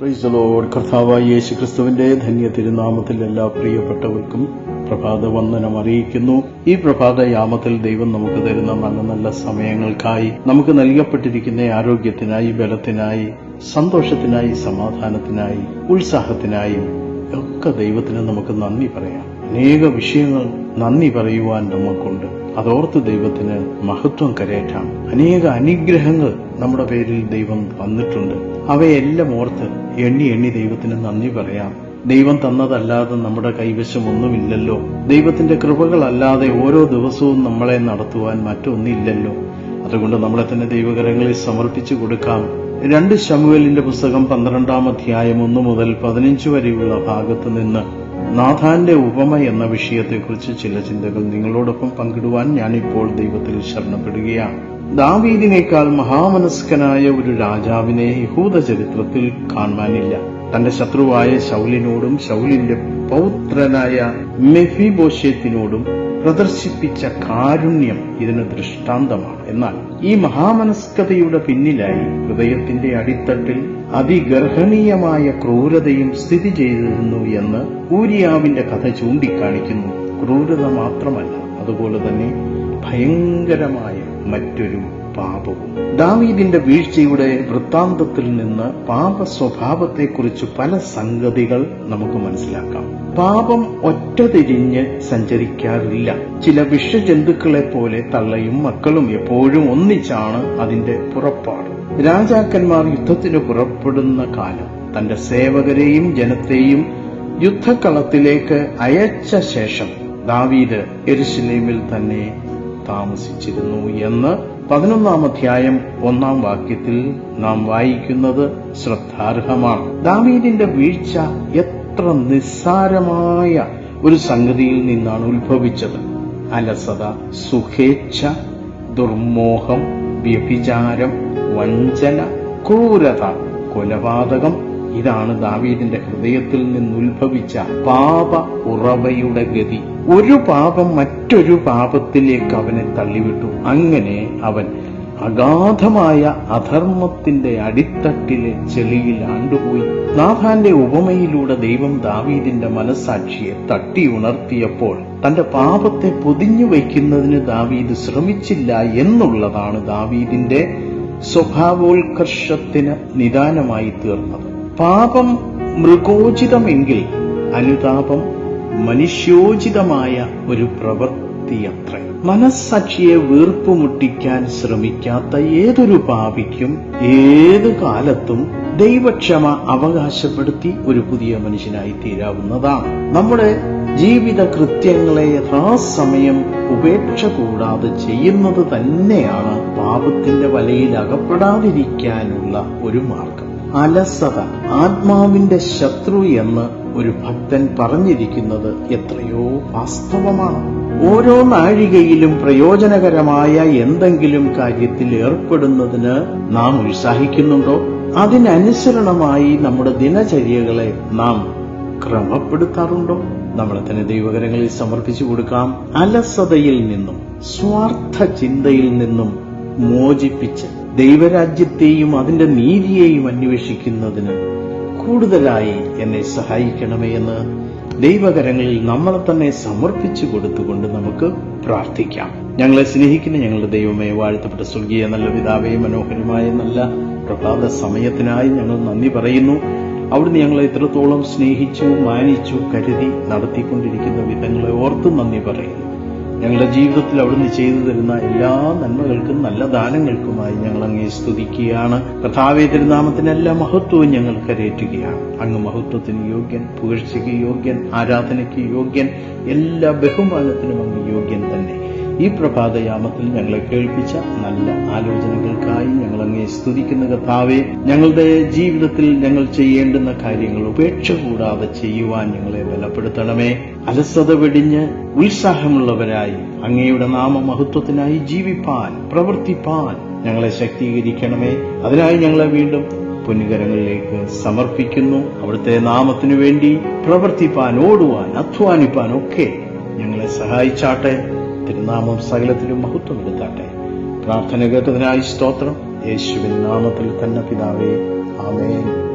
Price load കർത്താവായ യേശു ക്രിസ്തുവിന്റെ ധന്യ തിരുനാമത്തിൽ എല്ലാ പ്രിയപ്പെട്ടവർക്കും പ്രഭാത വന്ദനം അറിയിക്കുന്നു. ഈ പ്രഭാത യാമത്തിൽ ദൈവം നമുക്ക് തരുന്ന നല്ല നല്ല സമയങ്ങൾക്കായി നമുക്ക് നൽകപ്പെട്ടിരിക്കുന്ന ആരോഗ്യത്തിനായി ബലത്തിനായി സന്തോഷത്തിനായി സമാധാനത്തിനായി ഉത്സാഹത്തിനായി ഒക്കെ ദൈവത്തിന് നമുക്ക് നന്ദി പറയാം. അനേക വിഷയങ്ങൾ നന്ദി പറയുവാൻ നമുക്കുണ്ട് അതോർത്ത് ദൈവത്തിന് മഹത്വം കരയറ്റാം. അനേക അനുഗ്രഹങ്ങൾ നമ്മുടെ പേരിൽ ദൈവം വന്നിട്ടുണ്ട്. അവയെല്ലാം ഓർത്ത് എണ്ണി എണ്ണി ദൈവത്തിന് നന്ദി പറയാം. ദൈവം തന്നതല്ലാതെ നമ്മുടെ കൈവശം ഒന്നുമില്ലല്ലോ. ദൈവത്തിന്റെ കൃപകളല്ലാതെ ഓരോ ദിവസവും നമ്മളെ നടത്തുവാൻ മറ്റൊന്നില്ലല്ലോ. അതുകൊണ്ട് നമ്മളെ തന്നെ ദൈവകരങ്ങളിൽ സമർപ്പിച്ചു കൊടുക്കാം. രണ്ട് ശമുവലിന്റെ പുസ്തകം പന്ത്രണ്ടാം അധ്യായം ഒന്ന് മുതൽ പതിനഞ്ച് വരെയുള്ള ഭാഗത്ത് നിന്ന് നാഥാന്റെ ഉപമ എന്ന വിഷയത്തെക്കുറിച്ച് ചില ചിന്തകൾ നിങ്ങളോടൊപ്പം പങ്കിടുവാൻ ഞാനിപ്പോൾ ദൈവത്തിൽ ശരണപ്പെടുകയാണ്. ദാവീദിനേക്കാൾ മഹാമനസ്കനായ ഒരു രാജാവിനെ യഹൂദ ചരിത്രത്തിൽ കാണുവാനില്ല. തന്റെ ശത്രുവായ ശൗലിനോടും ശൗലിന്റെ പൗത്രനായ മെഫിബോഷ്യത്തിനോടും പ്രദർശിപ്പിച്ച കാരുണ്യം ഇതിന് ദൃഷ്ടാന്തമാണ്. എന്നാൽ ഈ മഹാമനസ്കതയുടെ പിന്നിലായി ഹൃദയത്തിന്റെ അടിത്തട്ടിൽ അതിഗർഹണീയമായ ക്രൂരതയും സ്ഥിതി ചെയ്തിരുന്നു എന്ന് ഊരിയാവിന്റെ കഥ ചൂണ്ടിക്കാണിക്കുന്നു. ക്രൂരത മാത്രമല്ല അതുപോലെ തന്നെ ഭയങ്കരമായ മറ്റൊരു പാപവും. ദാവീദിന്റെ വീഴ്ചയുടെ വൃത്താന്തത്തിൽ നിന്ന് പാപ സ്വഭാവത്തെക്കുറിച്ച് പല സംഗതികൾ നമുക്ക് മനസ്സിലാക്കാം. പാപം ഒറ്റതിരിഞ്ഞ് സഞ്ചരിക്കാറില്ല. ചില വിഷജന്തുക്കളെ പോലെ തള്ളയും മക്കളും എപ്പോഴും ഒന്നിച്ചാണ് അതിന്റെ പുറപ്പാട്. രാജാക്കന്മാർ യുദ്ധത്തിന് പുറപ്പെടുന്ന കാലം തന്റെ സേവകരെയും ജനത്തെയും യുദ്ധക്കളത്തിലേക്ക് അയച്ച ശേഷം ദാവീദ് എരുശലേമിൽ തന്നെ താമസിച്ചിരുന്നു എന്ന് പതിനൊന്നാം അധ്യായം ഒന്നാം വാക്യത്തിൽ നാം വായിക്കുന്നത് ശ്രദ്ധാർഹമാണ്. ദാവീദിന്റെ വീഴ്ച എത്ര നിസ്സാരമായ ഒരു സംഗതിയിൽ നിന്നാണ് ഉത്ഭവിച്ചത്. അലസത സുഖേച്ഛ ദുർമോഹം വ്യഭിചാരം വഞ്ചന ക്രൂരത കൊലപാതകം ഇതാണ് ദാവീദിന്റെ ഹൃദയത്തിൽ നിന്നുത്ഭവിച്ച പാപ ഉറവയുടെ ഗതി. ഒരു പാപം മറ്റൊരു പാപത്തിലേക്ക് അവനെ തള്ളിവിട്ടു. അങ്ങനെ അവൻ അഗാധമായ അധർമ്മത്തിന്റെ അടിത്തട്ടിലെ ചെളിയിൽ ആണ്ടുപോയി. നാഥാന്റെ ഉപമയിലൂടെ ദൈവം ദാവീദിന്റെ മനസാക്ഷിയെ തട്ടി ഉണർത്തിയപ്പോൾ തന്റെ പാപത്തെ പൊതിഞ്ഞു വയ്ക്കുന്നതിന് ദാവീദ് ശ്രമിച്ചില്ല എന്നുള്ളതാണ് ദാവീദിന്റെ സ്വഭാവോത്കർഷത്തിന് നിദാനമായി തീർന്നത്. പാപം മൃഗോചിതമെങ്കിൽ അനുതാപം മനുഷ്യോചിതമായ ഒരു പ്രവൃത്തിയത്ര മനസ്സാക്ഷിയെ വീർപ്പുമുട്ടിക്കാൻ ശ്രമിക്കാത്ത ഏതൊരു പാപിക്കും ഏത് കാലത്തും ദൈവക്ഷമ അവകാശപ്പെടുത്തി ഒരു പുതിയ മനുഷ്യനായി തീരാവുന്നതാണ്. നമ്മുടെ ജീവിത കൃത്യങ്ങളെ യഥാസമയം ഉപേക്ഷ കൂടാതെ ചെയ്യുന്നത് തന്നെയാണ് പാപത്തിന്റെ വലയിൽ അകപ്പെടാതിരിക്കാനുള്ള ഒരു മാർഗം. അലസത ആത്മാവിന്റെ ശത്രു എന്ന് ഒരു ഭക്തൻ പറഞ്ഞിരിക്കുന്നത് എത്രയോ വാസ്തവമാണ്. ഓരോ നാഴികയിലും പ്രയോജനകരമായ എന്തെങ്കിലും കാര്യത്തിൽ ഏർപ്പെടുന്നതിന് നാം ഉത്സാഹിക്കുന്നുണ്ടോ? അതിനനുസരണമായി നമ്മുടെ ദിനചര്യകളെ നാം ക്രമപ്പെടുത്താറുണ്ടോ? നമ്മളെ തന്നെ ദൈവകരങ്ങളിൽ സമർപ്പിച്ചു കൊടുക്കാം. അലസതയിൽ നിന്നും സ്വാർത്ഥ ചിന്തയിൽ നിന്നും മോചിപ്പിച്ച് ദൈവരാജ്യത്തെയും അതിന്റെ നീതിയെയും അന്വേഷിക്കുന്നതിന് കൂടുതലായി എന്നെ സഹായിക്കണമേ എന്ന് ദൈവകരങ്ങളിൽ നമ്മളെ തന്നെ സമർപ്പിച്ചു കൊടുത്തുകൊണ്ട് നമുക്ക് പ്രാർത്ഥിക്കാം. ഞങ്ങളെ സ്നേഹിക്കുന്ന ഞങ്ങളുടെ ദൈവമേ വാഴ്ത്തപ്പെട്ട സ്വർഗീയ നല്ല പിതാവേ മനോഹരമായ നല്ല പ്രഭാത സമയത്തിനായി ഞങ്ങൾ നന്ദി പറയുന്നു. അവിടുന്ന് ഞങ്ങളെ ഇത്രത്തോളം സ്നേഹിച്ചു മാനിച്ചു കരുതി നടത്തിക്കൊണ്ടിരിക്കുന്ന വിധങ്ങളെ ഓർത്ത് നന്ദി പറയുന്നു. ഞങ്ങളുടെ ജീവിതത്തിൽ അവിടുന്ന് ചെയ്തു തരുന്ന എല്ലാ നന്മകൾക്കും നല്ല ദാനങ്ങൾക്കുമായി ഞങ്ങൾ അങ്ങേ സ്തുതിക്കുകയാണ്. കഥാവേ തിരുനാമത്തിന് എല്ലാ മഹത്വവും ഞങ്ങൾ കരയേറ്റുകയാണ് അങ്ങ് മഹത്വത്തിന് യോഗ്യൻ പുകഴ്ചയ്ക്ക് യോഗ്യൻ ആരാധനയ്ക്ക് യോഗ്യൻ എല്ലാ ബഹുമാനത്തിനും അങ്ങ് യോഗ്യൻ തന്നെ. ഈ പ്രഭാതയാമത്തിൽ ഞങ്ങളെ കേൾപ്പിച്ച നല്ല ആലോചനകൾക്കായി ഞങ്ങൾ അങ്ങേ സ്തുതിക്കുന്ന കഥാവെ ഞങ്ങളുടെ ജീവിതത്തിൽ ഞങ്ങൾ ചെയ്യേണ്ടുന്ന കാര്യങ്ങൾ ഉപേക്ഷ കൂടാതെ ചെയ്യുവാൻ ഞങ്ങളെ ബലപ്പെടുത്തണമേ. അലസത വെടിഞ്ഞ് ഉത്സാഹമുള്ളവരായി അങ്ങയുടെ നാമമഹത്വത്തിനായി ജീവിപ്പാൻ പ്രവർത്തിപ്പാൻ ഞങ്ങളെ ശക്തീകരിക്കണമേ. അതിനായി ഞങ്ങളെ വീണ്ടും പൊന്നുകരങ്ങളിലേക്ക് സമർപ്പിക്കുന്നു. അവിടുത്തെ നാമത്തിനു വേണ്ടി പ്രവർത്തിപ്പാൻ ഓടുവാൻ അധ്വാനിപ്പാൻ ഒക്കെ ഞങ്ങളെ സഹായിച്ചാട്ടെ. തിരുനാമം സകലത്തിലും മഹത്വം എടുത്താട്ടെ പ്രാർത്ഥന കേട്ടതിനായി സ്തോത്രം. യേശുവിൻ നാമത്തിൽ തന്നെ പിതാവേ ആമേൻ.